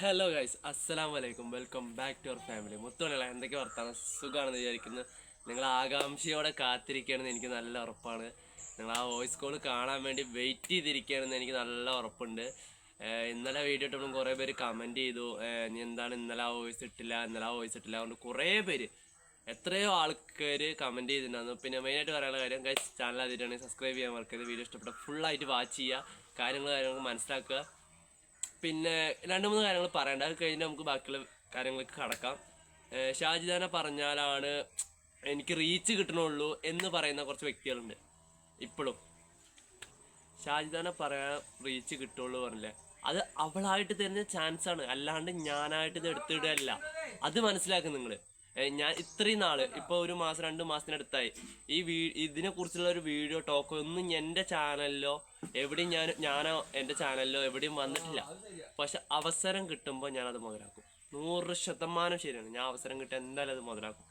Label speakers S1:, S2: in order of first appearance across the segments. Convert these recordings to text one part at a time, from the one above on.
S1: Hello guys അസ്സലാം വലൈക്കും welcome back to our family മൊത്തമല്ല എന്തൊക്കെ വർത്താനം? സുഖമാണെന്ന് വിചാരിക്കുന്നു. നിങ്ങൾ ആകാംക്ഷയോടെ കാത്തിരിക്കുകയാണെന്ന് എനിക്ക് നല്ല ഉറപ്പാണ്. നിങ്ങൾ ആ വോയിസ് കോൾ കാണാൻ വേണ്ടി വെയിറ്റ് ചെയ്തിരിക്കുകയാണെന്ന് എനിക്ക് നല്ല ഉറപ്പുണ്ട്. ഇന്നലെ വീഡിയോ ഇട്ടപ്പോൾ കുറേ പേര് കമന്റ് ചെയ്തു. നീ എന്താണ് ഇന്നലെ ആ വോയിസ് ഇട്ടില്ല? ഇന്നലെ ആ വോയിസ് ഇട്ടില്ല? അതുകൊണ്ട് കുറേ പേര് എത്രയോ ആൾക്കാർ കമന്റ് ചെയ്തിട്ടുണ്ടായിരുന്നു. പിന്നെ മെയിനായിട്ട് പറയാനുള്ള കാര്യം ഗൈസ് ചാനൽ ആദ്യമായിട്ടാണെങ്കിൽ സബ്സ്ക്രൈബ് ചെയ്യാൻ മറക്കരുത്. വീഡിയോ ഇഷ്ടപ്പെട്ട ഫുള്ളായിട്ട് വാച്ച് ചെയ്യുക. കാര്യങ്ങൾ കാര്യങ്ങൾ മനസ്സിലാക്കുക. പിന്നെ രണ്ട് മൂന്ന് കാര്യങ്ങൾ പറയണ്ട. അത് കഴിഞ്ഞ് നമുക്ക് ബാക്കിയുള്ള കാര്യങ്ങൾക്ക് കടക്കാം. ഷാജിദാന പറഞ്ഞാലാണ് എനിക്ക് റീച്ച് കിട്ടണുള്ളൂ എന്ന് പറയുന്ന കുറച്ച് വ്യക്തികളുണ്ട്. ഇപ്പോഴും. ഷാജിദാന പറയാൻ റീച്ച് കിട്ടുള്ളൂ പറഞ്ഞില്ലേ? അത് അവളായിട്ട് തരുന്ന ചാൻസ് ആണ്. അല്ലാണ്ട് ഞാനായിട്ട് ഇത് എടുത്തിടല്ല. അത് മനസ്സിലാക്കും നിങ്ങൾ ഞാൻ ഇത്രയും നാൾ ഇപ്പൊ ഒരു മാസം രണ്ട് മാസത്തിനടുത്തായി. ഈ വീ ഇതിനെ കുറിച്ചുള്ള ഒരു വീഡിയോ ടോക്കോ ഒന്നും എന്റെ ചാനലിലോ എവിടെയും ഞാൻ ഞാനോ എന്റെ ചാനലിലോ എവിടെയും വന്നിട്ടില്ല. പക്ഷെ അവസരം കിട്ടുമ്പോൾ ഞാനത് മുതലാക്കും. നൂറ് ശതമാനം ശരിയാണ്. ഞാൻ അവസരം കിട്ടിയ എന്തായാലും അത് മുതലാക്കും.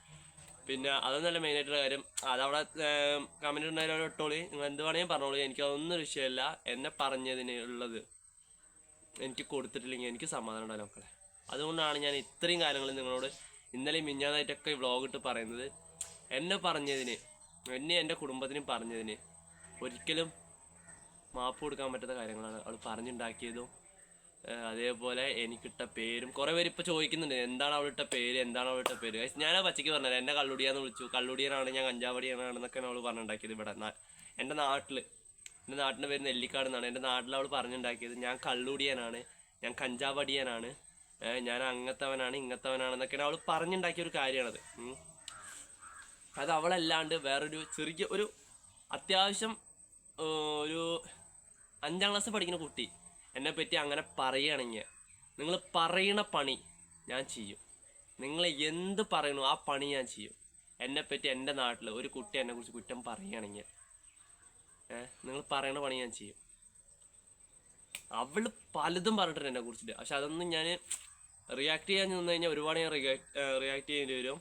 S1: പിന്നെ അതൊന്നല്ല മെയിൻ ആയിട്ടുള്ള കാര്യം. അതവിടെ കമന്റ് ഉണ്ടായാലും ഇട്ടോളി. നിങ്ങൾ എന്ത് വേണമെങ്കിലും പറഞ്ഞോളൂ. എനിക്ക് അതൊന്നും വിഷയമല്ല. എന്നെ പറഞ്ഞതിന് ഉള്ളത് എനിക്ക് കൊടുത്തിട്ടില്ലെങ്കിൽ എനിക്ക് സമാധാനം ഉണ്ടാവില്ല മക്കളെ. അതുകൊണ്ടാണ് ഞാൻ ഇത്രയും കാര്യങ്ങൾ നിങ്ങളോട് ഇന്നലെ മിഞ്ഞാന്നായിട്ടൊക്കെ വ്ളോഗ് ഇട്ട് പറയുന്നത് എന്നെ പറഞ്ഞതിന് എന്നെ എന്റെ കുടുംബത്തിനും പറഞ്ഞതിന് ഒരിക്കലും മാപ്പ് കൊടുക്കാൻ പറ്റാത്ത കാര്യങ്ങളാണ്. അവൾ പറഞ്ഞുണ്ടാക്കിയതും അതേപോലെ എനിക്കിട്ട പേരും കുറെ പേര് ഇപ്പൊ ചോദിക്കുന്നുണ്ട് എന്താണ് അവളിട്ട പേര് എന്താണ് അവളിട്ട പേര്? ആ പച്ചയ്ക്ക് പറഞ്ഞത് എന്നെ കള്ളുടിയാന്ന് വിളിച്ചു. കള്ളുടിയനാണ് ഞാൻ കഞ്ചാവടിയാണെന്നൊക്കെ അവൾ പറഞ്ഞുണ്ടാക്കിയത് ഇവിടെ. എന്റെ നാട്ടിൽ എന്റെ നാട്ടിന്റെ പേര് നെല്ലിക്കാട് എന്നാണ്. എന്റെ നാട്ടിൽ അവൾ പറഞ്ഞുണ്ടാക്കിയത് ഞാൻ കള്ളുടിയനാണ് ഞാൻ കഞ്ചാവടിയനാണ്. ഞാൻ അങ്ങത്തവനാണ് ഇങ്ങത്തവനാണ് എന്നൊക്കെയാണ് അവൾ പറഞ്ഞുണ്ടാക്കിയ ഒരു കാര്യമാണത്. അത് അവളല്ലാണ്ട് വേറൊരു ചെറിയ ഒരു അത്യാവശ്യം ഒരു അഞ്ചാം ക്ലാസ് പഠിക്കുന്ന കുട്ടി എന്നെ പറ്റി അങ്ങനെ പറയുകയാണെങ്കിൽ നിങ്ങൾ പറയണ പണി ഞാൻ ചെയ്യും. നിങ്ങൾ എന്ത് പറയണു ആ പണി ഞാൻ ചെയ്യും. എന്നെ പറ്റി എന്റെ നാട്ടിൽ ഒരു കുട്ടി എന്നെ കുറിച്ച് കുറ്റം പറയുകയാണെങ്കിൽ നിങ്ങൾ പറയണ പണി ഞാൻ ചെയ്യും. അവൾ പലതും പറഞ്ഞിട്ടുണ്ട് എന്നെ കുറിച്ചിട്ട്. പക്ഷെ അതൊന്നും ഞാൻ റിയാക്ട് ചെയ്യാൻ നിന്ന് കഴിഞ്ഞാൽ ഒരുപാട് ഞാൻ റിയാക്ട് ചെയ്യേണ്ടി വരും.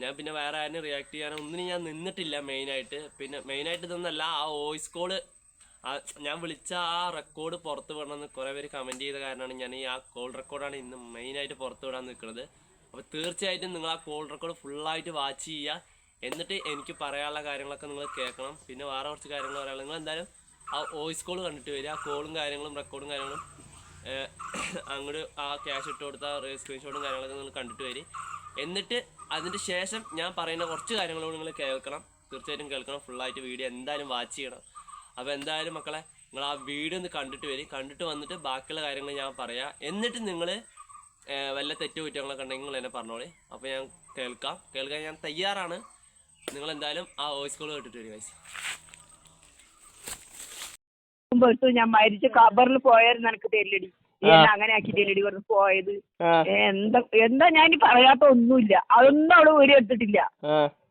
S1: ഞാൻ പിന്നെ വേറെ ആരും റിയാക്ട് ചെയ്യാനോ ഒന്നിനും ഞാൻ നിന്നിട്ടില്ല മെയിനായിട്ട് പിന്നെ മെയിനായിട്ട് നിന്നല്ല ആ വോയിസ് കോൾ ഞാൻ വിളിച്ച ആ റെക്കോർഡ് പുറത്ത് വിടണമെന്ന് കുറേ പേര് കമന്റ് ചെയ്ത കാരണമാണ് ഞാൻ ഈ ആ കോൾ റെക്കോർഡാണ് ഇന്ന് മെയിനായിട്ട് പുറത്ത് വിടാൻ നിൽക്കുന്നത്. അപ്പോൾ തീർച്ചയായിട്ടും നിങ്ങൾ ആ കോൾ റെക്കോർഡ് ഫുള്ളായിട്ട് വാച്ച് ചെയ്യുക. എന്നിട്ട് എനിക്ക് പറയാനുള്ള കാര്യങ്ങളൊക്കെ നിങ്ങൾ കേൾക്കണം. പിന്നെ വേറെ കുറച്ച് കാര്യങ്ങൾ പറയാനുള്ള നിങ്ങൾ എന്തായാലും ആ വോയിസ് കോൾ കണ്ടിട്ട് വരിക. ആ കോളും കാര്യങ്ങളും റെക്കോർഡും കാര്യങ്ങളും അങ്ങോട്ട് ആ ക്യാഷ് ഇട്ട് കൊടുത്ത സ്ക്രീൻഷോട്ടും കാര്യങ്ങളൊക്കെ നിങ്ങൾ കണ്ടിട്ട് വരി. എന്നിട്ട് അതിന് ശേഷം ഞാൻ പറയുന്ന കുറച്ച് കാര്യങ്ങളോട് നിങ്ങൾ കേൾക്കണം. തീർച്ചയായിട്ടും കേൾക്കണം. ഫുള്ളായിട്ട് വീഡിയോ എന്തായാലും വാച്ച് ചെയ്യണം. അപ്പോൾ എന്തായാലും മക്കളെ നിങ്ങൾ ആ വീഡിയോ ഒന്ന് കണ്ടിട്ട് വരും. കണ്ടിട്ട് വന്നിട്ട് ബാക്കിയുള്ള കാര്യങ്ങൾ ഞാൻ പറയാം. എന്നിട്ട് നിങ്ങൾ വല്ല തെറ്റു കുറ്റങ്ങളൊക്കെ ഉണ്ടെങ്കിൽ നിങ്ങൾ എന്നെ പറഞ്ഞോളി. അപ്പോൾ ഞാൻ കേൾക്കാം. കേൾക്കാൻ ഞാൻ തയ്യാറാണ്. നിങ്ങൾ എന്തായാലും ആ വോയിസ് കോൾ കേട്ടിട്ട് വരും
S2: എടുത്തു ഞാൻ മരിച്ച ഖബറിൽ പോയായിരുന്നു എനിക്ക് എന്നെ അങ്ങനെ ആക്കി തെല്ലടി പറഞ്ഞു പോയത്. എന്താ എന്താ ഞാൻ ഇനി പറയാത്ത ഒന്നുമില്ല. അതൊന്നും അവൾ ഒരു എടുത്തിട്ടില്ല.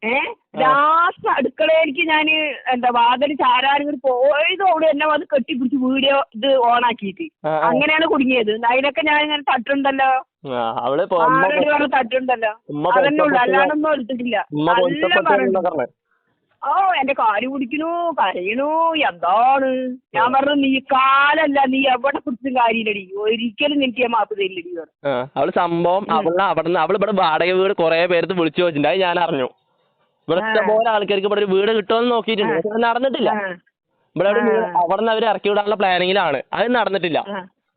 S2: ഏ ലാസ്റ്റ് അടുക്കളയിലേക്ക് ഞാൻ എന്താ വാതിൽ ചാരാനും കൂടി പോയതും അവൾ എന്നെ അത് കെട്ടിപ്പിടിച്ച് വീഡിയോ ഇത് ഓൺ ആക്കിയിട്ട്. അങ്ങനെയാണ് കുടുങ്ങിയത്. അതിനൊക്കെ ഞാൻ ഇങ്ങനെ തട്ടുണ്ടല്ലോ. തട്ടുണ്ടല്ലോ. അതന്നെ ഉള്ളു. അല്ലാണ്ടൊന്നും എടുത്തിട്ടില്ല. നല്ല പറഞ്ഞെ. ഓ എന്റെ കാൽ പിടിക്കണു കരയണു. എന്താണ്? ഞാൻ പറഞ്ഞു നീ കാലല്ല നീ എവിടെ പിടിച്ചും കാര്യമില്ലടി. ഒരിക്കലും നിനക്ക് ഞാൻ മാപ്പ് തരില്ലടി
S3: അവൾ സംഭവം അവൾ അവിടെ അവൾ ഇവിടെ വാടക വീട് കൊറേ പേരത്ത് വിളിച്ചു ചോദിച്ചിട്ടുണ്ട്. അത് ഞാൻ അറിഞ്ഞു. ഇവിടെ ഇഷ്ടംപോലെ ആൾക്കാർക്ക് ഇവിടെ ഒരു വീട് കിട്ടുമെന്ന് നോക്കിയിട്ടുണ്ട്. പക്ഷെ അത് നടന്നിട്ടില്ല. ഇവിടെ അവിടെ നിന്ന് അവർ ഇറക്കി വിടാനുള്ള പ്ലാനിങ്ങിലാണ് അത് നടന്നിട്ടില്ല.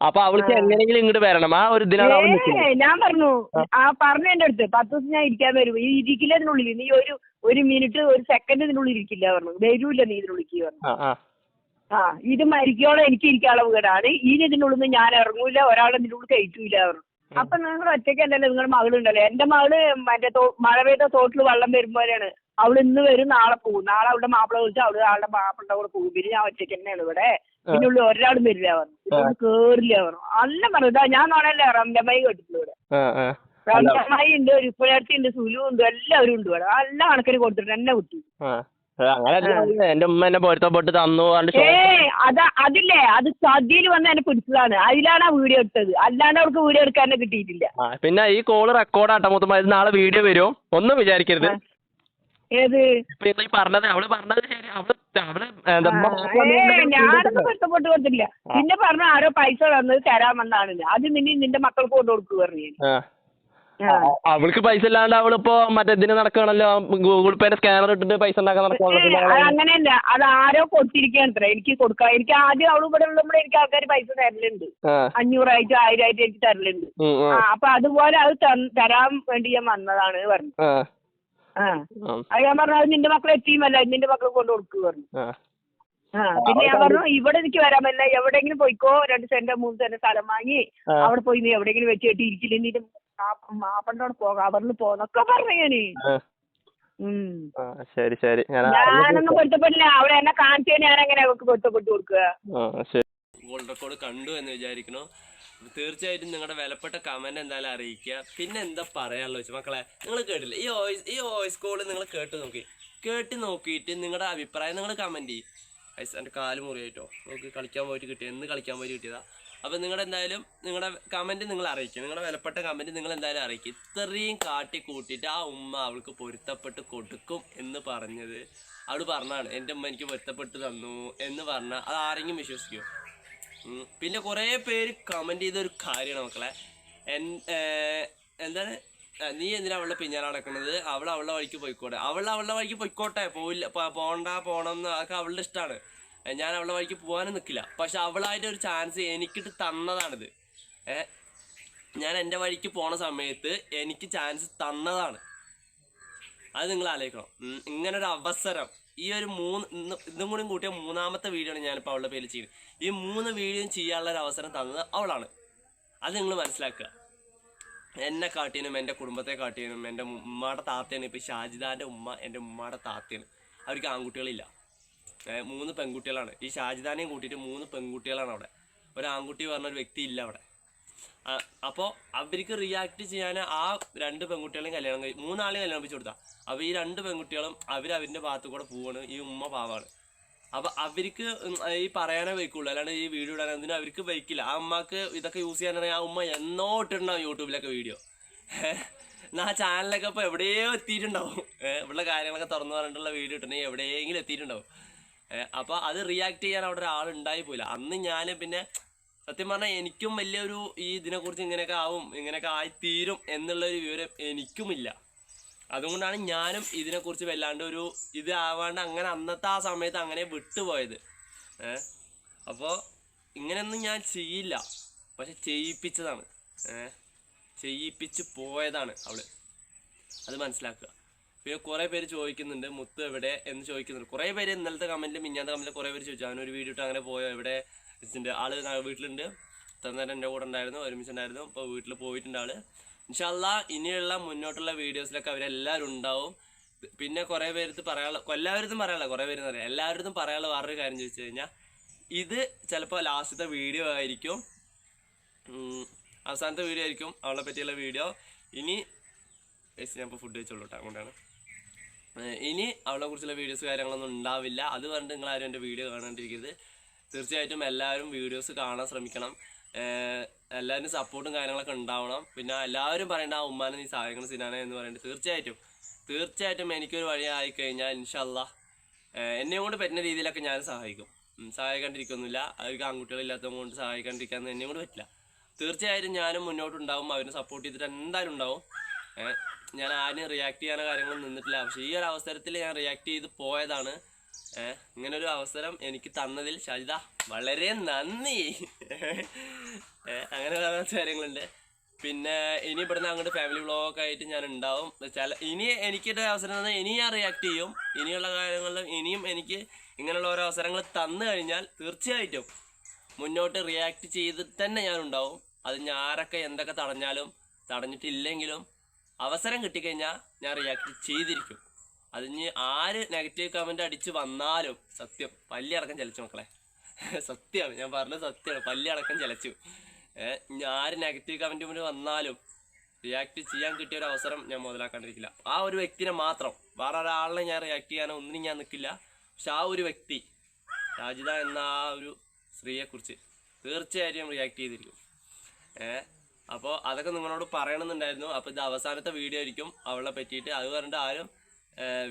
S3: അപ്പൊ അവൾക്ക് എങ്ങനെയെങ്കിലും ഇങ്ങോട്ട് വരണം. ആ ഒരു ഇതിലാണ് അവൾ നിൽക്കുന്നത്
S2: ഏയ് ഞാൻ പറഞ്ഞു ആ പറഞ്ഞു എന്റെ അടുത്ത് പത്ത് ദിവസം ഞാൻ ഇരിക്കാൻ വരും. ഈ ഇരിക്കില്ല ഇതിനുള്ളിൽ. നീ ഒരു ഒരു മിനിറ്റ് ഒരു സെക്കൻഡ് ഇതിനുള്ളിൽ ഇരിക്കില്ല പറഞ്ഞു. വരൂല്ല നീ ഇതിനുള്ളിൽ പറഞ്ഞു.
S3: ആ ആ.
S2: ആ ഇത് മരിക്കോളം എനിക്ക് ഇരിക്കാനുള്ള വീടാണ്. ഇനി ഇതിനുള്ളിൽ നിന്ന് ഞാൻ ഇറങ്ങൂല ഒരാളെ ഇതിന്റെ ഉള്ളിൽ കയറ്റൂല പറഞ്ഞു. അപ്പൊ നിങ്ങൾ ഒറ്റയ്ക്കല്ലല്ലോ നിങ്ങളുടെ മകളുണ്ടല്ലോ. എന്റെ മകൾ മറ്റേ തോ- മഴ പെയ്ത തോട്ടിൽ വെള്ളം വരുമ്പോഴാണ് അവൾ ഇന്ന് വരും നാളെ പോകും നാളെ അവളുടെ മാപ്പിള വിളിച്ച് അവൾ ആളുടെ മാപ്പിളുടെ കൂടെ പോകും. പിന്നെ ഞാൻ ഒറ്റയ്ക്ക് തന്നെയാണ് ഇവിടെ. പിന്നെ ഉള്ളിൽ ഒരാളും വരില്ല പറഞ്ഞു കേറില്ല പറഞ്ഞു അല്ല പറഞ്ഞു ഇതാ ഞാൻ നോണല്ലേ റംജമായി കേട്ടിട്ടുണ്ട് ഇവിടെ. റംജമായി ഉണ്ട് ഒരു ഇപ്പോഴത്തെ ഉണ്ട് സുലു ഉണ്ട് എല്ലാവരും ഉണ്ട് ഇവിടെ. നല്ല കണക്കിന് കൊടുത്തിട്ട് എന്നെ കുട്ടി.
S3: എന്റെ ഉമ്മ എന്നെ പൊരുത്തപ്പെട്ട് തന്നു അത് ഷോ-
S2: ഏ അതാ അതില്ലേ? അത് ചതിയിൽ വന്ന് എന്നെ പിടിച്ചതാണ്. അതിലാണ് ആ വീഡിയോ എടുത്തത്. അല്ലാണ്ട് അവർക്ക് വീഡിയോ എടുക്കാൻ കിട്ടിയിട്ടില്ല.
S3: പിന്നെ ഈ കോൾ റെക്കോർഡാട്ടോ മൊത്തം നാളെ വീഡിയോ വരും. ഒന്നും വിചാരിക്കരുത്.
S2: ഏത്?
S3: പറഞ്ഞത് അവൾ പറഞ്ഞത് ശരി.
S2: അവൾ ഞാനൊന്നും കൊടുത്തില്ല പിന്നെ പറഞ്ഞു ആരോ പൈസ തന്നത് തരാമെന്നാണ് അത് നിന്നെ നിന്റെ മക്കൾക്ക് കൊണ്ട് കൊടുക്കുക പറഞ്ഞു.
S3: അവൾക്ക് പൈസ ഇല്ലാണ്ട് അവളിപ്പോ മറ്റേ ഇതിന് നടക്കണല്ലോ ഗൂഗിൾ പേയുടെ സ്കാനർ ഇട്ടിട്ട് പൈസ ഉണ്ടാക്കാൻ
S2: അങ്ങനെയല്ല. അത് ആരോ കൊടുത്തിരിക്കുകയാണ് എനിക്ക് കൊടുക്കാം. എനിക്ക് ആദ്യം അവൾ ഇവിടെ ഉള്ളപ്പോൾ എനിക്ക് ആൾക്കാർ പൈസ തരലുണ്ട്. അഞ്ഞൂറായിട്ട് ആയിരം ആയിട്ട് എനിക്ക് തരലുണ്ട്. അപ്പൊ അതുപോലെ അത് തന്ന് തരാൻ വേണ്ടി ഞാൻ വന്നതാണ് പറഞ്ഞു
S3: ആ.
S2: അത് ഞാൻ പറഞ്ഞു അത് നിന്റെ മക്കളെ എത്തിയുമല്ല നിന്റെ മക്കൾ കൊണ്ട് കൊടുക്കുക പറഞ്ഞു.
S3: ആ.
S2: ആ പിന്നെ ഞാൻ പറഞ്ഞു ഇവിടെ എനിക്ക് വരാൻ പറ്റില്ല എവിടെയെങ്കിലും പോയിക്കോ രണ്ട് സെന്റ് മൂന്ന് സെന്റ് സ്ഥലം വാങ്ങി അവിടെ പോയി നീ എവിടെങ്കിലും വെച്ച് കെട്ടി ഇരിക്കില്ല നീ മാപ്പണ്ടോട് പോകാം അവരിൽ പോന്നൊക്കെ പറഞ്ഞു ഞാൻ.
S3: ആ. ശരി ശരി. ഞാൻ
S2: ഞാനൊന്നും പൊരുത്തപ്പെട്ടില്ല അവിടെ എന്നെ കാണിച്ചു ഞാൻ എങ്ങനെ അവർക്ക് പൊരുത്തപ്പെട്ട് കൊടുക്കുക?
S3: ആ ശരി.
S1: ഗോൾഡ് റെക്കോർഡ് കണ്ടു എന്ന് വിചാരിക്കുന്നു തീർച്ചയായിട്ടും നിങ്ങളുടെ വിലപ്പെട്ട കമന്റ് എന്തായാലും അറിയിക്കുക. പിന്നെ എന്താ പറയാനുള്ള ചോദിച്ചു മക്കളെ നിങ്ങൾ കേട്ടില്ല? ഈ വോയിസ് ഈ വോയിസ് കോൾ നിങ്ങൾ കേട്ട് നോക്കി. കേട്ട് നോക്കിയിട്ട് നിങ്ങളുടെ അഭിപ്രായം നിങ്ങൾ കമന്റ് ചെയ്യും. ഐസ് എന്റെ കാൽ മുറിയായിട്ടോ? നമുക്ക് കളിക്കാൻ പോയിട്ട് കിട്ടിയ എന്ന് കളിക്കാൻ പോയിട്ട് കിട്ടിയതാ. അപ്പം നിങ്ങളുടെ എന്തായാലും നിങ്ങളുടെ കമന്റ് നിങ്ങൾ അറിയിക്കും. നിങ്ങളുടെ വിലപ്പെട്ട കമന്റ് നിങ്ങൾ എന്തായാലും അറിയിക്കും. ഇത്രയും കാട്ടി കൂട്ടിയിട്ട് ആ ഉമ്മ അവൾക്ക് പൊരുത്തപ്പെട്ട് കൊടുക്കും എന്ന് പറഞ്ഞത്. അവൾ പറഞ്ഞാണ് എന്റെ ഉമ്മ എനിക്ക് പൊരുത്തപ്പെട്ട് തന്നു എന്ന് പറഞ്ഞാൽ അത് ആരെങ്കിലും വിശ്വസിക്കുമോ. പിന്നെ കുറേ പേര് കമന്റ് ചെയ്ത ഒരു കാര്യമാണ് മക്കളെ. എന്താണ്? നീ എന്തിനാ അവളുടെ പിന്നാലെ നടക്കുന്നത്? അവൾ അവളുടെ വഴിക്ക് പോയിക്കോട്ടെ. അവൾ അവളുടെ വഴിക്ക് പോയിക്കോട്ടെ. പോയില്ല പോണ്ട പോണം എന്ന് അതൊക്കെ അവളുടെ ഇഷ്ടമാണ് ഞാൻ അവളുടെ വഴിക്ക് പോകാനും നിൽക്കില്ല പക്ഷെ അവളായിട്ട് ഒരു ചാൻസ് എനിക്കിട്ട് തന്നതാണിത്. ഏഹ് ഞാൻ എന്റെ വഴിക്ക് പോണ സമയത്ത് എനിക്ക് ചാൻസ് തന്നതാണ്. അത് നിങ്ങൾ ആലോചിക്കണം. ഇങ്ങനൊരു അവസരം ഈ ഒരു മൂന്ന് ഇന്നും കൂടി കൂട്ടിയ മൂന്നാമത്തെ വീഡിയോ ആണ് ഞാനിപ്പോൾ അവളുടെ പേരിൽ ചെയ്യുന്നത്. ഈ മൂന്ന് വീഡിയോയും ചെയ്യാനുള്ള ഒരു അവസരം തന്നത് അവളാണ്. അത് നിങ്ങൾ മനസ്സിലാക്കുക. എന്നെ കാട്ടിയനും എന്റെ കുടുംബത്തെ കാട്ടിയനും എന്റെ ഉമ്മയുടെ താത്തയാണ് ഇപ്പോൾ ഷാജിദാന്റെ ഉമ്മ എന്റെ ഉമ്മയുടെ താത്തയാണ്. അവർക്ക് ആൺകുട്ടികളില്ല. മൂന്ന് പെൺകുട്ടികളാണ്. ഈ ഷാജിദാനെയും കൂട്ടിയിട്ട് മൂന്ന് പെൺകുട്ടികളാണ് അവിടെ. ഒരു ആൺകുട്ടി പറഞ്ഞ ഒരു വ്യക്തി ഇല്ല അവിടെ. അപ്പോൾ അവർക്ക് റിയാക്ട് ചെയ്യാൻ ആ രണ്ട് പെൺകുട്ടികളെയും കല്യാണം കഴി മൂന്നാളെയും കല്യാണം കഴിച്ചു കൊടുത്താൽ അപ്പോൾ ഈ രണ്ട് പെൺകുട്ടികളും അവർ ഭാഗത്തു ഭാഗത്ത് കൂടെ പോവാണ്. ഈ ഉമ്മ പാവാണ്. അപ്പോൾ അവർക്ക് ഈ പറയാനേ വയ്ക്കുള്ളൂ. അല്ലാണ്ട് ഈ വീഡിയോ ഇടാൻ എന്തിനും അവർക്ക് വയ്ക്കില്ല. ആ അമ്മയ്ക്ക് ഇതൊക്കെ യൂസ് ചെയ്യാനാണെങ്കിൽ ആ ഉമ്മ എന്നോ ഇട്ടിട്ടുണ്ടാവും യൂട്യൂബിലൊക്കെ വീഡിയോ എന്നാ ആ ചാനലൊക്കെ ഇപ്പോൾ എവിടെയോ എത്തിയിട്ടുണ്ടാവും. ഇവിടെ കാര്യങ്ങളൊക്കെ തുറന്നു പറഞ്ഞിട്ടുള്ള വീഡിയോ ഇട്ടുണ്ടെങ്കിൽ എവിടെയെങ്കിലും എത്തിയിട്ടുണ്ടാവും. അപ്പൊ അപ്പോൾ അത് റിയാക്ട് ചെയ്യാൻ അവിടെ ഒരാൾ ഉണ്ടായി പോയില്ല. അന്ന് ഞാൻ പിന്നെ സത്യം പറഞ്ഞാൽ എനിക്കും വലിയൊരു ഈ ഇതിനെക്കുറിച്ച് ഇങ്ങനെയൊക്കെ ആവും ഇങ്ങനെയൊക്കെ ആയി തീരും എന്നുള്ളൊരു വിവരം എനിക്കുമില്ല. അതുകൊണ്ടാണ് ഞാനും ഇതിനെക്കുറിച്ച് വല്ലാണ്ട് ഒരു ഇത് ആവാണ്ട് അങ്ങനെ അന്നത്തെ ആ സമയത്ത് അങ്ങനെ വിട്ടുപോയത്. ഏഹ് അപ്പോൾ ഇങ്ങനെയൊന്നും ഞാൻ ചെയ്യില്ല. പക്ഷെ ചെയ്യിപ്പിച്ചതാണ്. ഏഹ് ചെയ്യിപ്പിച്ച് പോയതാണ് അവൾ. അത് മനസ്സിലാക്കുക. പിന്നെ കുറേ പേര് ചോദിക്കുന്നുണ്ട് മുത്ത് എവിടെ എന്ന് ചോദിക്കുന്നുണ്ട്. കുറേ പേര് ഇന്നലത്തെ കമന്റിൽ മിഞ്ഞാത്ത കമന്റിൽ കുറേ പേര് ചോദിച്ചു. അവനൊരു വീഡിയോ ഇട്ട് അങ്ങനെ പോയോ? എവിടെ? ആൾ വീട്ടിലുണ്ട്. തന്നേരം നേരം എന്റെ കൂടെ ഉണ്ടായിരുന്നു ഒരുമിച്ചുണ്ടായിരുന്നു അപ്പോൾ വീട്ടിൽ പോയിട്ടുണ്ട് ആൾ. ഇൻഷാല്ല ഇനിയുള്ള മുന്നോട്ടുള്ള വീഡിയോസിലൊക്കെ അവരെല്ലാവരും ഉണ്ടാവും. പിന്നെ കുറേ പേരത്ത് പറയാനുള്ള എല്ലാവരും പറയാനുള്ള കുറേ പേര് പറയാം? എല്ലാവരും പറയാനുള്ള വേറൊരു കാര്യം ചോദിച്ചു കഴിഞ്ഞാൽ ഇത് ചിലപ്പോൾ ലാസ്റ്റത്തെ വീഡിയോ ആയിരിക്കും. അവസാനത്തെ വീഡിയോ ആയിരിക്കും അവളെ പറ്റിയുള്ള വീഡിയോ. ഇനി ഞാൻ ഇപ്പോൾ ഫുഡ് കഴിച്ചോളൂ കേട്ടോ അതുകൊണ്ടാണ് ഇനി അവളെ കുറിച്ചുള്ള വീഡിയോസ് കാര്യങ്ങളൊന്നും ഉണ്ടാവില്ല. അത് പറഞ്ഞിട്ട് നിങ്ങൾ ആരും എന്റെ വീഡിയോ കാണാണ്ടിരിക്കരുത്. തീർച്ചയായിട്ടും എല്ലാവരും വീഡിയോസ് കാണാൻ ശ്രമിക്കണം. എല്ലാവരും സപ്പോർട്ടും കാര്യങ്ങളൊക്കെ ഉണ്ടാവണം. പിന്നെ എല്ലാവരും പറയേണ്ട ആ ഉമ്മാനെ നീ സഹായിക്കണം സിനാനെ എന്ന് പറയുന്നത് തീർച്ചയായിട്ടും. തീർച്ചയായിട്ടും എനിക്കൊരു വഴി ആയിക്കഴിഞ്ഞാൽ ഇൻഷല്ല എന്നെ കൊണ്ട് പറ്റുന്ന രീതിയിലൊക്കെ ഞാൻ സഹായിക്കും. സഹായിക്കാണ്ടിരിക്കൊന്നുമില്ല. അവർക്ക് ആൺകുട്ടികളില്ലാത്തത് കൊണ്ട് സഹായിക്കാണ്ടിരിക്കാൻ എന്നെ കൊണ്ട് പറ്റില്ല. തീർച്ചയായിട്ടും ഞാനും മുന്നോട്ടുണ്ടാവും അവരെ സപ്പോർട്ട് ചെയ്തിട്ട് എന്തായാലും ഉണ്ടാവും. ഞാൻ ആരും റിയാക്ട് ചെയ്യാനോ കാര്യങ്ങളൊന്നും നിന്നിട്ടില്ല. പക്ഷേ ഈ ഒരു അവസരത്തിൽ ഞാൻ റിയാക്ട് ചെയ്ത് പോയതാണ് ഏഹ് ഇങ്ങനെ ഒരു അവസരം എനിക്ക് തന്നതിൽ ഷാജിദ വളരെ നന്ദി. അങ്ങനെ കുറച്ച് കാര്യങ്ങളുണ്ട്. പിന്നെ ഇനി ഇവിടുന്ന് അങ്ങോട്ട് ഫാമിലി വ്ളോഗൊക്കെ ആയിട്ട് ഞാൻ ഉണ്ടാവും. ചില ഇനി എനിക്കൊരു അവസരം തന്നാൽ ഇനി ഞാൻ റിയാക്ട് ചെയ്യും. ഇനിയുള്ള കാര്യങ്ങളിലും ഇനിയും എനിക്ക് ഇങ്ങനെയുള്ള ഓരോ അവസരങ്ങൾ തന്നു കഴിഞ്ഞാൽ തീർച്ചയായിട്ടും മുന്നോട്ട് റിയാക്ട് ചെയ്ത് തന്നെ ഞാൻ ഉണ്ടാവും. അത് ഞാൻ എന്തൊക്കെ തടഞ്ഞാലും തടഞ്ഞിട്ടില്ലെങ്കിലും അവസരം കിട്ടിക്കഴിഞ്ഞാൽ ഞാൻ റിയാക്ട് ചെയ്തിരിക്കും. അത് ഇനി ആര് നെഗറ്റീവ് കമന്റ് അടിച്ച് വന്നാലും സത്യം പല്ലി അടക്കം ചലിച്ചു മക്കളെ. സത്യമാണ് ഞാൻ പറഞ്ഞത് സത്യമാണ്. പല്ലി അടക്കം ചലച്ചു. ഏഹ് ആര് നെഗറ്റീവ് കമന്റ് മുന്നിൽ വന്നാലും റിയാക്ട് ചെയ്യാൻ കിട്ടിയ ഒരു അവസരം ഞാൻ മുതലാക്കാണ്ടിരിക്കില്ല. ആ ഒരു വ്യക്തിനെ മാത്രം. വേറെ ഒരാളിനെ ഞാൻ റിയാക്ട് ചെയ്യാനോ ഒന്നിനും ഞാൻ നിൽക്കില്ല പക്ഷെ ആ ഒരു വ്യക്തി രാജിത എന്ന ആ ഒരു സ്ത്രീയെക്കുറിച്ച് തീർച്ചയായിട്ടും റിയാക്ട് ചെയ്തിരിക്കും. ഏ അപ്പോൾ അതൊക്കെ നിങ്ങളോട് പറയണമെന്നുണ്ടായിരുന്നു. അപ്പോൾ ഇത് അവസാനത്തെ വീഡിയോ ആയിരിക്കും. അവളെ പറ്റിയിട്ട് അത് പറഞ്ഞിട്ട് ആരും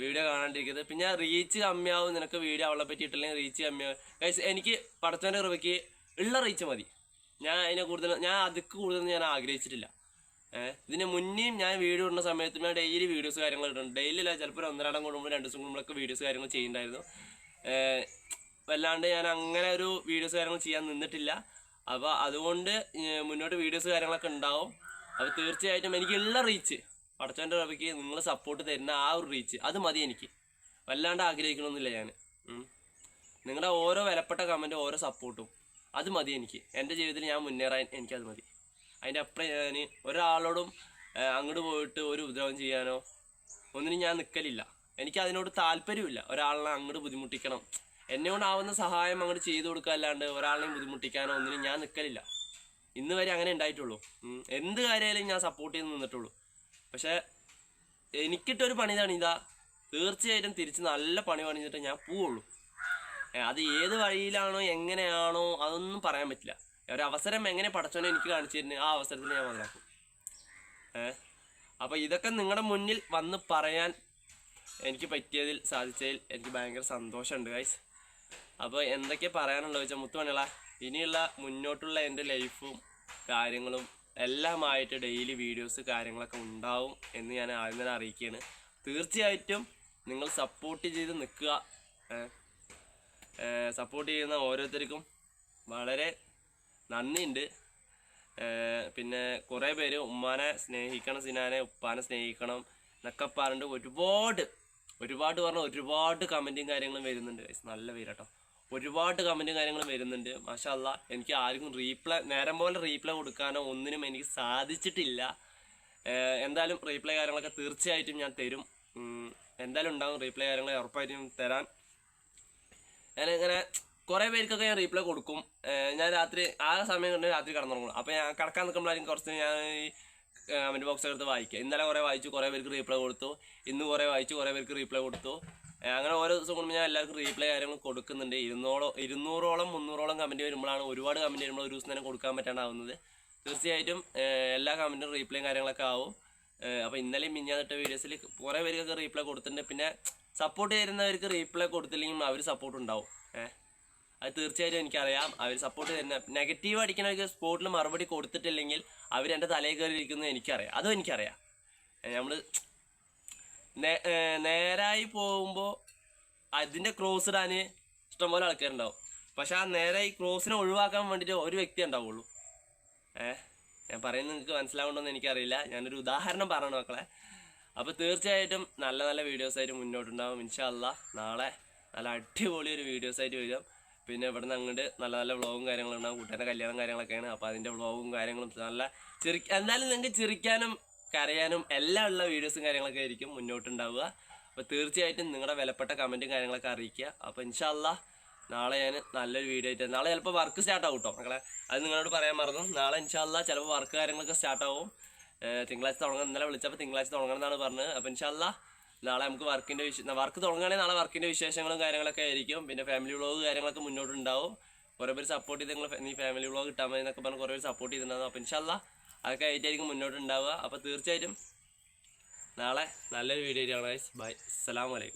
S1: വീഡിയോ കാണാണ്ടിരിക്കുന്നത്. പിന്നെ റീച്ച് കമ്മിയാവും നിനക്ക് വീഡിയോ അവളെ പറ്റി ഇട്ടില്ലെങ്കിൽ റീച്ച് കമ്മിയാവും. എനിക്ക് പടച്ചവന്റെ കൃപയ്ക്ക് ഉള്ള റീച്ച് മതി. ഞാൻ അതിനെ കൂടുതൽ ഞാൻ അതിക്ക് കൂടുതൽ ഞാൻ ആഗ്രഹിച്ചിട്ടില്ല. ഇതിന് മുന്നേയും ഞാൻ വീഡിയോ ഇടുന്ന സമയത്ത് ഞാൻ ഡെയിലി വീഡിയോസ് കാര്യങ്ങൾ ഇടുന്നുണ്ട് ഡെയിലി അല്ല ചിലപ്പോൾ ഒന്നരാടം കൂടുമ്പോൾ രണ്ട് ദിവസം കൂടുമ്പോഴൊക്കെ വീഡിയോസ് കാര്യങ്ങൾ ചെയ്യുന്നുണ്ടായിരുന്നു. വല്ലാണ്ട് ഞാൻ അങ്ങനെ ഒരു വീഡിയോസ് കാര്യങ്ങൾ ചെയ്യാൻ നിന്നിട്ടില്ല. അപ്പോൾ അതുകൊണ്ട് മുന്നോട്ട് വീഡിയോസ് കാര്യങ്ങളൊക്കെ ഉണ്ടാവും. അപ്പോൾ തീർച്ചയായിട്ടും എനിക്കുള്ള റീച്ച് പടച്ചവന്റെ റബിക്ക് നിങ്ങൾ സപ്പോർട്ട് തരുന്ന ആ ഒരു റീച്ച് അത് മതി എനിക്ക്. വല്ലാണ്ട് ആഗ്രഹിക്കണമെന്നില്ല ഞാൻ. നിങ്ങളുടെ ഓരോ വിലപ്പെട്ട കമന്റും ഓരോ സപ്പോർട്ടും അത് മതി എനിക്ക്. എന്റെ ജീവിതത്തിൽ ഞാൻ മുന്നേറാൻ എനിക്കത് മതി. അതിന്റെ അപ്പുറം ഞാൻ ഒരാളോടും അങ്ങോട്ട് പോയിട്ട് ഒരു ഉപദ്രവം ചെയ്യാനോ ഒന്നിനും ഞാൻ നിൽക്കലില്ല എനിക്ക് അതിനോട് താല്പര്യമില്ല. ഒരാളിനെ അങ്ങോട്ട് ബുദ്ധിമുട്ടിക്കണം. എന്നെ കൊണ്ടാവുന്ന സഹായം അങ്ങോട്ട് ചെയ്തു കൊടുക്കുക അല്ലാണ്ട് ഒരാളെയും ബുദ്ധിമുട്ടിക്കാനോ ഒന്നിനും ഞാൻ നിൽക്കലില്ല ഇന്ന് വരെ അങ്ങനെ ഉണ്ടായിട്ടുള്ളൂ. എന്ത് കാര്യമായാലും ഞാൻ സപ്പോർട്ട് ചെയ്ത് നിന്നിട്ടുള്ളൂ. പക്ഷേ എനിക്കിട്ടൊരു പണി ഇതാ തീർച്ചയായിട്ടും തിരിച്ച് നല്ല പണി പണിഞ്ഞിട്ട് ഞാൻ പോവുള്ളൂ. അത് ഏത് വഴിയിലാണോ എങ്ങനെയാണോ അതൊന്നും പറയാൻ പറ്റില്ല. ഒരു അവസരം എങ്ങനെ പടച്ചോനെ എനിക്ക് കാണിച്ചു തരുന്നത് ആ അവസരത്തിൽ ഞാൻ മുതലാക്കും. അപ്പോൾ ഇതൊക്കെ നിങ്ങളുടെ മുന്നിൽ വന്ന് പറയാൻ എനിക്ക് പറ്റിയതിൽ സാധിച്ചതിൽ എനിക്ക് ഭയങ്കര സന്തോഷമുണ്ട് ഗൈസ് അപ്പോൾ എന്തൊക്കെ പറയാനുള്ളത് വെച്ചാൽ മുത്തുമണികള ഇനിയുള്ള മുന്നോട്ടുള്ള എന്റെ ലൈഫും കാര്യങ്ങളും എല്ലാമായിട്ട് ഡെയിലി വീഡിയോസ് കാര്യങ്ങളൊക്കെ ഉണ്ടാവും എന്ന് ഞാൻ ആദ്യം തന്നെ അറിയിക്കുകയാണ്. തീർച്ചയായിട്ടും നിങ്ങൾ സപ്പോർട്ട് ചെയ്ത് നിൽക്കുക. സപ്പോർട്ട് ചെയ്യുന്ന ഓരോരുത്തർക്കും വളരെ നന്ദിയുണ്ട്. പിന്നെ കുറേ പേര് ഉമ്മാനെ സ്നേഹിക്കണം സിനാനെ ഉപ്പാനെ സ്നേഹിക്കണം എന്നൊക്കെ പറഞ്ഞിട്ട് ഒരുപാട് ഒരുപാട് പറഞ്ഞ ഒരുപാട് കമന്റും കാര്യങ്ങളും വരുന്നുണ്ട്. നല്ല നല്ല പേരാട്ടോ. ഒരുപാട് കമന്റും കാര്യങ്ങളും വരുന്നുണ്ട്. മാഷല്ല എനിക്ക് ആർക്കും റീപ്ലൈ നേരം പോലെ റീപ്ലൈ കൊടുക്കാനോ ഒന്നിനും എനിക്ക് സാധിച്ചിട്ടില്ല. എന്തായാലും റീപ്ലൈ കാര്യങ്ങളൊക്കെ തീർച്ചയായിട്ടും ഞാൻ തരും. എന്തായാലും ഉണ്ടാകും റീപ്ലൈ കാര്യങ്ങൾ ഉറപ്പായിട്ടും തരാൻ. ഞാൻ ഇങ്ങനെ കുറേ പേർക്കൊക്കെ ഞാൻ റീപ്ലൈ കൊടുക്കും. ഞാൻ രാത്രി ആ സമയം കൊണ്ട് രാത്രി കടന്നുറങ്ങും. അപ്പോൾ ഞാൻ കിടക്കാൻ നിൽക്കുമ്പോഴായിരിക്കും കുറച്ച് ഞാൻ ഈ കമന്റ് ബോക്സ് എടുത്ത് വായിക്കുക. ഇന്നലെ കുറേ വായിച്ചു കുറേ പേർക്ക് റീപ്ലൈ കൊടുത്തു. ഇന്ന് കുറേ വായിച്ചു കുറേ പേർക്ക് റീപ്ലൈ കൊടുത്തു. അങ്ങനെ ഓരോ ദിവസം കൂടുമ്പോൾ ഞാൻ എല്ലാവർക്കും റീപ്ലൈ കാര്യങ്ങൾ കൊടുക്കുന്നുണ്ട്. ഇരുന്നൂറോ ഇരുന്നൂറോളം മുന്നൂറോളം കമന്റ് വരുമ്പോഴാണ് ഒരുപാട് കമന്റ് വരുമ്പോൾ ഒരു ദിവസം തന്നെ കൊടുക്കാൻ പറ്റാണ്ടാവുന്നത് തീർച്ചയായിട്ടും എല്ലാ കമന്റും റീപ്ലൈയും കാര്യങ്ങളൊക്കെ ആവും. അപ്പോൾ ഇന്നലെയും മിഞ്ഞാന്നിട്ട വീഡിയോസിൽ കുറേ പേർക്കൊക്കെ റീപ്ലൈ കൊടുത്തിട്ടുണ്ട്. പിന്നെ സപ്പോർട്ട് ചെയ്യുന്നവർക്ക് റീപ്ലൈ കൊടുത്തില്ലെങ്കിൽ അവർ സപ്പോർട്ട് ഉണ്ടാവും. അത് തീർച്ചയായിട്ടും എനിക്കറിയാം. അവർ സപ്പോർട്ട് തരുന്ന നെഗറ്റീവ് അടിക്കുന്നവർക്ക് സ്പോട്ടിൽ മറുപടി കൊടുത്തിട്ടില്ലെങ്കിൽ അവർ എന്റെ തലയിൽ കയറി ഇരിക്കുന്നത് എനിക്കറിയാം. അതും എനിക്കറിയാം. നമ്മൾ നേരായി പോകുമ്പോൾ അതിന്റെ ക്രോസ് ഇടാൻ ഇഷ്ടംപോലെ ആൾക്കാരുണ്ടാവും. പക്ഷെ ആ നേരെ ഈ ക്രോസിനെ ഒഴിവാക്കാൻ വേണ്ടിയിട്ട് ഒരു വ്യക്തി ഉണ്ടാവുള്ളൂ. ഏഹ് ഞാൻ പറയുന്നത് നിങ്ങൾക്ക് മനസ്സിലാവുണ്ടോന്ന് എനിക്കറിയില്ല. ഞാനൊരു ഉദാഹരണം പറയണം മക്കളെ. അപ്പോൾ തീർച്ചയായിട്ടും നല്ല നല്ല വീഡിയോസ് ആയിട്ട് മുന്നോട്ടുണ്ടാവും ഇൻഷാല്ല നാളെ നല്ല അടിപൊളി ഒരു വീഡിയോസ് ആയിട്ട് വരും. പിന്നെ ഇവിടെ നിന്ന് അങ്ങോട്ട് നല്ല നല്ല വ്ളോഗും കാര്യങ്ങളും ഉണ്ടാവും. കൂട്ടുകാരുടെ കല്യാണം കാര്യങ്ങളൊക്കെയാണ്. അപ്പോൾ അതിന്റെ വ്ളോഗും കാര്യങ്ങളും നല്ല ചിരി എന്തായാലും നിങ്ങൾക്ക് ചിരിക്കാനും കരയാനും എല്ലാം ഉള്ള വീഡിയോസും കാര്യങ്ങളൊക്കെ ആയിരിക്കും മുന്നോട്ടുണ്ടാവുക. അപ്പോൾ തീർച്ചയായിട്ടും നിങ്ങളുടെ വിലപ്പെട്ട കമന്റും കാര്യങ്ങളൊക്കെ അറിയിക്കുക. അപ്പോൾ ഇൻഷാല്ല നാളെ ഞാൻ നല്ലൊരു വീഡിയോ ആയിട്ട് നാളെ ചിലപ്പോൾ വർക്ക് സ്റ്റാർട്ട് ആവും കേട്ടോ മക്കളെ അത് നിങ്ങളോട് പറയാൻ മറന്നു. നാളെ ഇൻഷാല്ല ചിലപ്പോൾ വർക്ക് കാര്യങ്ങളൊക്കെ സ്റ്റാർട്ട് ആവും. തിങ്കളാഴ്ച തുടങ്ങാൻ ഇന്നലെ വിളിച്ചപ്പോൾ തിങ്കളാഴ്ച തുടങ്ങണം എന്നാണ് പറഞ്ഞത്. അപ്പോൾ ഇൻഷാല്ല നാളെ നമുക്ക് വർക്കിന്റെ വിശ വർക്ക് തുടങ്ങുകയാണെങ്കിൽ നാളെ വർക്കിന്റെ വിശേഷങ്ങളും കാര്യങ്ങളൊക്കെ ആയിരിക്കും. പിന്നെ ഫാമിലി വ്ളോഗ് കാര്യങ്ങളൊക്കെ മുന്നോട്ടുണ്ടാവും. കുറേ പേര് സപ്പോർട്ട് ചെയ്ത് നിങ്ങൾ നീ ഫാമിലി വ്ളോഗ് ഇട്ടാൽ മതി എന്നൊക്കെ പറഞ്ഞ് കുറേ പേര് സപ്പോർട്ട് ചെയ്തിട്ടുണ്ടാവും. അപ്പോൾ ഇൻഷാല്ല അതൊക്കെ ആയിട്ടായിരിക്കും മുന്നോട്ടുണ്ടാവുക. അപ്പോൾ തീർച്ചയായിട്ടും നാളെ നല്ലൊരു വീഡിയോ ആയിട്ട് കാണാം ബൈ അസ്സലാമു അലൈക്കും.